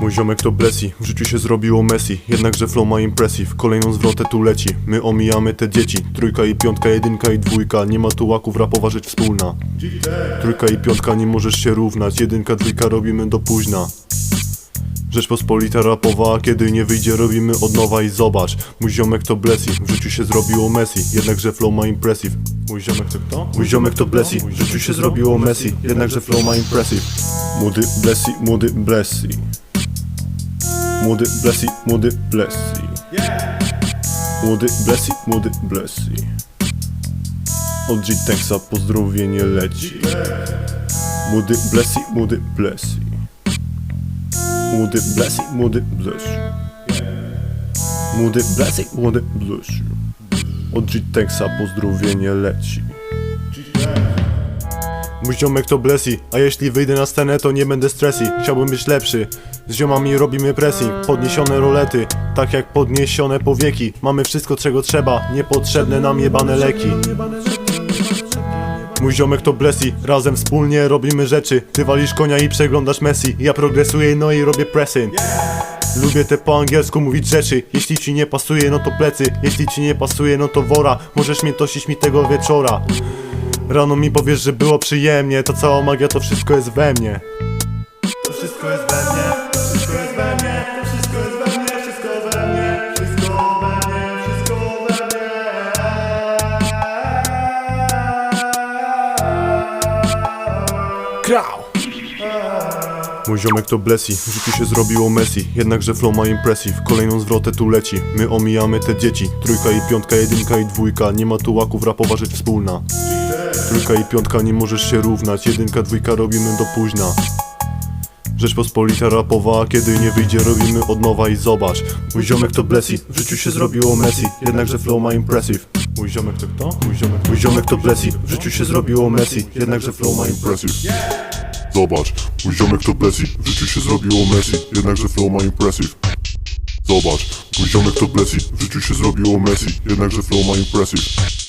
Mój ziomek to Blessy, w życiu się zrobiło Messi Jednakże flow ma impressive, kolejną zwrotę tu leci. My omijamy te dzieci, trójka i piątka, jedynka i dwójka Nie ma tu łaków, rapowa rzecz wspólna. Trójka i piątka nie możesz się równać Jedynka, dwójka robimy do późna. Rzeczpospolita rapowa, kiedy nie wyjdzie robimy od nowa i zobacz. Mój ziomek to Blessy, w życiu się zrobiło Messi Jednakże flow ma impressive. Mój ziomek to kto? Mój ziomek to Blessy, w życiu się zrobiło Messi Jednakże flow ma impressive. Młody Blessy, młody Blessy Młody Blessy, młody Blessy. Młody Blessy, młody Blessy. Od G-Texa pozdrowienie leci. Młody Blessy, młody Blessy. Młody Blessy, młody Blessy. Młody Blessy, młody Blessy. Od G-Texa pozdrowienie leci Mój ziomek to Blessy, a jeśli wyjdę na scenę to nie będę stresy Chciałbym być lepszy. Z ziomami robimy pressing Podniesione rolety, tak jak podniesione powieki. Mamy wszystko czego trzeba, niepotrzebne nam jebane leki. Mój ziomek to Blessy, razem wspólnie robimy rzeczy. Ty walisz konia i przeglądasz Messi. Ja progresuję no i robię pressing Lubię te po angielsku mówić rzeczy. Jeśli ci nie pasuje no to plecy. Jeśli ci nie pasuje no to wora. Możesz mnie tosić mi tego wieczora Rano mi powiesz, że było przyjemnie To cała magia, to wszystko jest we mnie. To wszystko jest we mnie To wszystko jest we mnie To wszystko jest we mnie Wszystko we mnie Wszystko we mnie Wszystko we mnie Krał Mój ziomek to Blessy, w życiu się zrobiło Messi Jednakże flow ma impressive, kolejną zwrotę tu leci. My omijamy te dzieci, trójka i piątka, jedynka i dwójka. Nie ma tu łaków, rapowa rzecz wspólna Trójka i piątka nie możesz się równać Jedynka, dwójka robimy do późna Rzeczpospolita rapowa, kiedy nie wyjdzie robimy od nowa i zobacz Mój ziomek to Blessy, w życiu się zrobiło Messi Jednakże flow ma impressive Mój ziomek to kto? Mój ziomek, mój ziomek to Blessy, w życiu się zrobiło Messi Jednakże flow ma impressive Zobacz, mój ziomek to Blessy, w życiu się zrobiło Messi, jednakże flow ma impressive. Zobacz, mój ziomek to Blessy, w życiu się zrobiło Messi, jednakże flow ma impressive.